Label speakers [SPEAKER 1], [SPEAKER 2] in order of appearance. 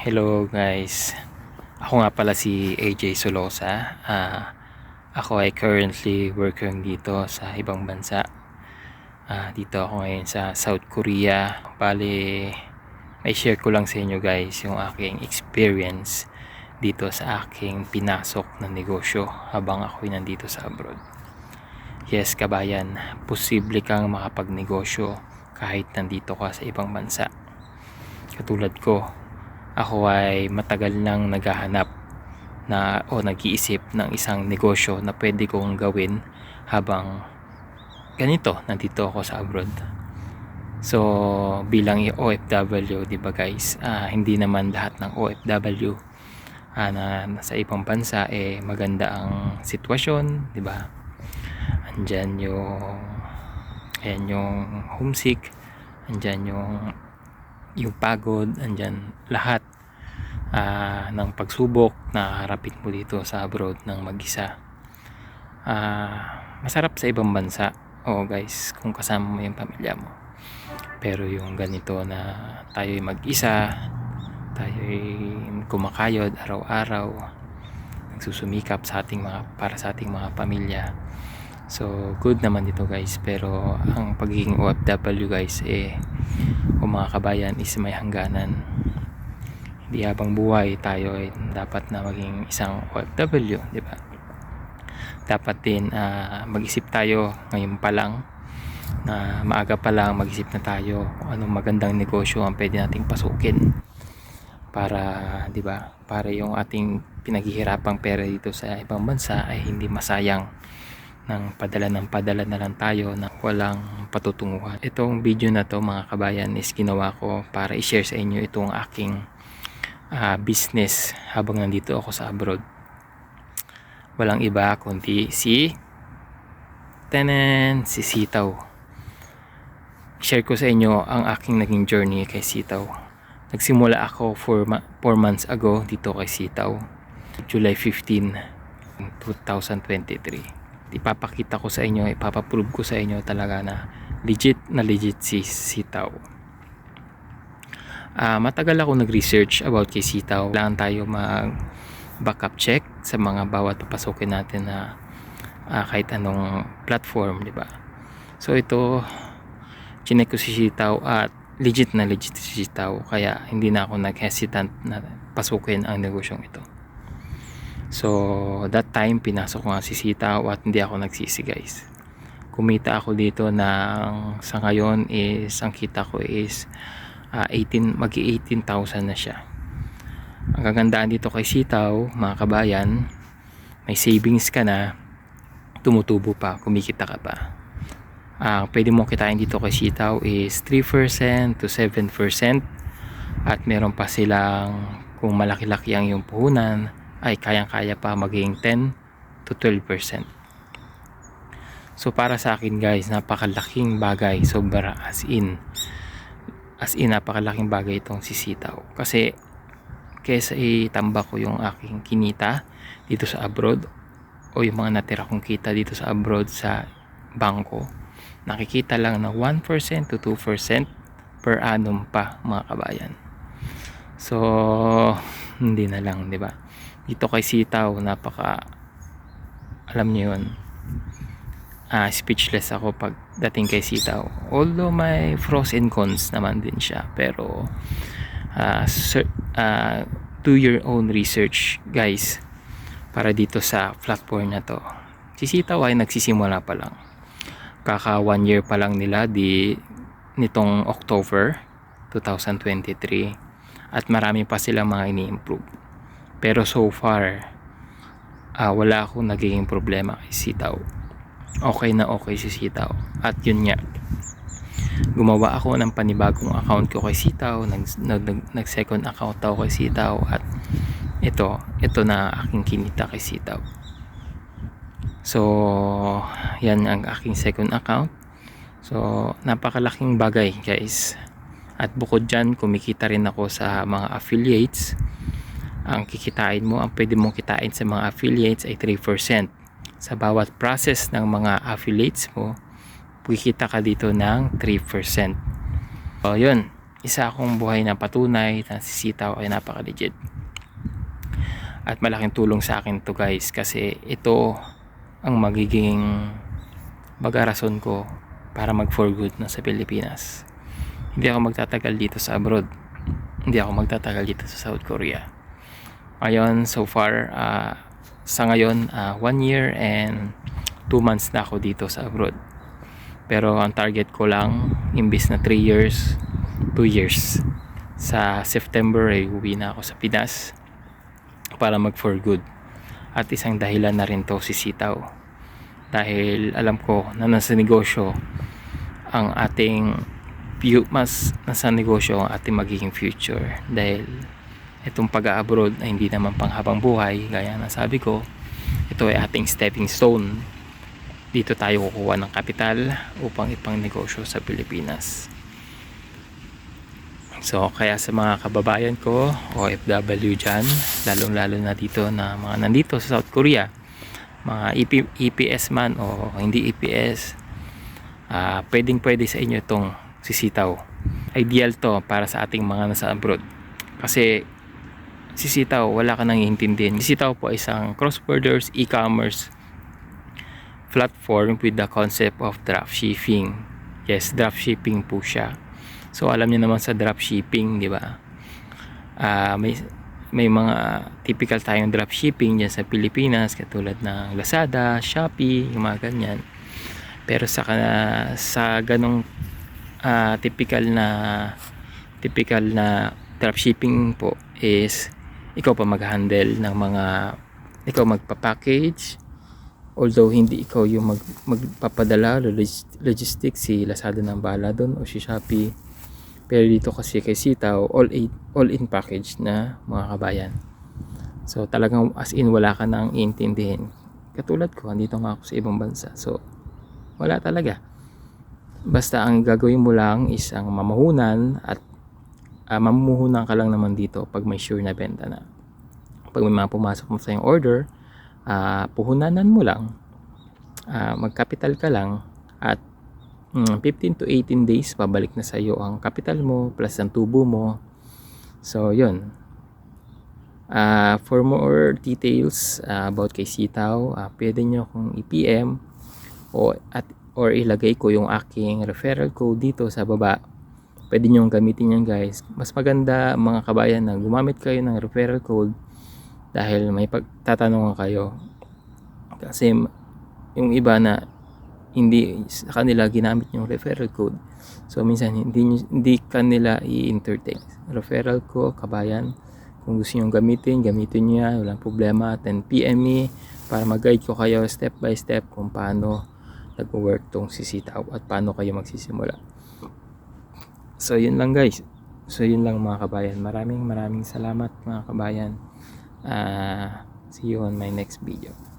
[SPEAKER 1] hello guys. Ako nga pala si AJ Solosa. Ah, ako ay currently working dito sa ibang bansa. Ah, dito ako ngayon sa South Korea. Bali, may share ko lang sa inyo guys yung aking experience dito sa aking pinasok na negosyo habang ako'y nandito sa abroad. Yes, kabayan, posible kang makapagnegosyo kahit nandito ka sa ibang bansa. Katulad ko, ako ay matagal nang naghahanap na o nag-iisip ng isang negosyo na pwede kong gawin habang ganito, nandito ako sa abroad. So, bilang OFW, di ba guys, ah, hindi naman lahat ng OFW ah, na nasa ibang bansa eh maganda ang sitwasyon, di ba? Andyan yung ayan yung homesick, andyan yung yung pagod, andyan lahat ah, ng pagsubok na harapin mo dito sa abroad ng mag-isa. Ah, masarap sa ibang bansa. Oo guys, kung kasama mo yung pamilya mo. Pero yung ganito na tayo'y mag-isa, tayo'y kumakayod araw-araw, nagsusumikap sa ating mga para sa ating mga pamilya. So, good naman dito guys. Pero ang pagiging OFW guys eh o mga kabayan is may hangganan. Hindi habang buhay tayo ay dapat na maging isang OFW, di ba? Dapat din ah, mag-isip tayo ngayon pa lang na maaga pa lang mag-isip na tayo kung anong magandang negosyo ang pwede nating pasukin para, di ba? Para yung ating pinaghihirapang pera dito sa ibang bansa ay hindi masayang ng padala ng padala na lang tayo na walang patutunguhan. Itong video na to mga kabayan is ginawa ko para i-share sa inyo itong aking ah, business habang nandito ako sa abroad. Walang iba kundi si Tenen, si Sitaw. Share ko sa inyo ang aking naging journey kay Sitaw. Nagsimula ako 4 months ago dito kay Sitaw. July 15, 2023 ipapakita ko sa inyo, ipapaprove ko sa inyo talaga na legit na legit si Sitaw. Ah, matagal ako nag-research about kay Sitaw. Kailangan tayo mag backup check sa mga bawat papasukin natin na ah, kahit anong platform, di ba? So ito, chinek ko si Sitaw at legit na legit si Sitaw. Kaya hindi na ako nag-hesitant na pasukin ang negosyong ito. So, that time, pinasok ko nga si Sitaw at hindi ako nagsisi guys. Kumita ako dito ng, sa ngayon is, ang kita ko is ah, 18, magi 18,000 na siya. Ang kagandaan dito kay Sitaw, mga kabayan, may savings ka na, tumutubo pa, kumikita ka pa. Ang pwede mo kitain dito kay Sitaw is 3% to 7% at meron pa silang kung malaki-laki ang yung puhunan ay kayang-kaya pa maging 10 to 12%. So para sa akin guys, napakalaking bagay, sobra as in. As in, napakalaking bagay itong sisitaw. Kasi kesa itambak ko yung aking kinita dito sa abroad o yung mga natira kong kita dito sa abroad sa bangko, nakikita lang na 1% to 2% per annum pa mga kabayan. So, hindi na lang, 'di ba? Dito kay Sitaw, napaka alam niyo 'yun. Ah, speechless ako pag dating kay Sitaw. Although may pros and cons naman din siya, pero ah, sir, ah, do your own research, guys, para dito sa platform na 'to. Si Sitaw ay nagsisimula pa lang. Kaka one year pa lang nila di nitong October 2023 at marami pa silang mga ini-improve. Pero so far, ah, wala akong nagiging problema kay Sitaw. Okay na okay si Sitaw. At yun nga, gumawa ako ng panibagong account ko kay Sitaw, nag, nag, nag second account ako kay Sitaw at ito, ito na aking kinita kay Sitaw. So, yan ang aking second account. So, napakalaking bagay guys. At bukod dyan, kumikita rin ako sa mga affiliates. Ang kikitain mo, ang pwede mong kitain sa mga affiliates ay 3%. Sa bawat process ng mga affiliates mo, kikita ka dito ng 3%. So, yun. isa akong buhay na patunay na si Sitaw ay napaka-legit. At malaking tulong sa akin to guys kasi ito ang magiging mag-arason ko para mag for good na sa Pilipinas. Hindi ako magtatagal dito sa abroad. Hindi ako magtatagal dito sa South Korea. Ngayon, so far, ah, sa ngayon, ah, one year and two months na ako dito sa abroad. Pero ang target ko lang, imbis na 3 years, 2 years. Sa September ay uwi na ako sa Pinas para mag for good. At isang dahilan na rin to si Sitaw. Dahil alam ko na nasa negosyo ang ating mas nasa negosyo ang ating magiging future dahil itong pag-abroad ay hindi naman panghabang buhay gaya na sabi ko ito ay ating stepping stone. Dito tayo kukuha ng kapital upang ipang negosyo sa Pilipinas. So kaya sa mga kababayan ko OFW dyan lalong lalo na dito na mga nandito sa South Korea mga EP, EPS man o hindi EPS ah pwedeng pwede sa inyo itong sisitaw. Ideal to para sa ating mga nasa abroad. Kasi sisitaw wala ka nang iintindihin. Sisitaw po ay isang cross borders e-commerce platform with the concept of dropshipping. Yes dropshipping po siya. So alam niyo naman sa dropshipping di ba? Ah, may may mga typical tayong dropshipping dyan sa Pilipinas katulad ng Lazada, Shopee, yung mga ganyan. Pero sa kana- sa ganong ah, typical na typical na dropshipping po is ikaw pa mag-handle ng mga ikaw magpa-package although hindi ikaw yung mag, magpapadala logis- logistics si Lazada ng bala doon o si Shopee. Pero dito kasi kay Sitaw all in, all in package na mga kabayan. So talagang as in wala ka nang iintindihin. Katulad ko andito nga ako sa ibang bansa. So wala talaga. Basta ang gagawin mo lang is ang mamahunan at uh, mamumuhunan ka lang naman dito pag may sure na benta na. Pag may mga pumasok mo sa yung order ah, puhunanan mo lang. Ah, magkapital ka lang at mm, 15 to 18 days pabalik na sa iyo ang capital mo plus ang tubo mo. So yun. Ah, for more details ah, about kay Sitaw ah, pwede nyo akong i-PM o at or ilagay ko yung aking referral code dito sa baba pwede nyo gamitin yan guys. Mas maganda mga kabayan na gumamit kayo ng referral code dahil may pagtatanungan kayo. Kasi yung iba na hindi sa kanila ginamit yung referral code. So minsan hindi hindi kanila i-entertain. Referral ko kabayan kung gusto nyo gamitin gamitin nyo yan. Walang problema. then PM me para mag-guide ko kayo step by step kung paano nag-work tong sisitaw at paano kayo magsisimula so yun lang guys. So yun lang mga kabayan. Maraming maraming salamat mga kabayan. Ah, see you on my next video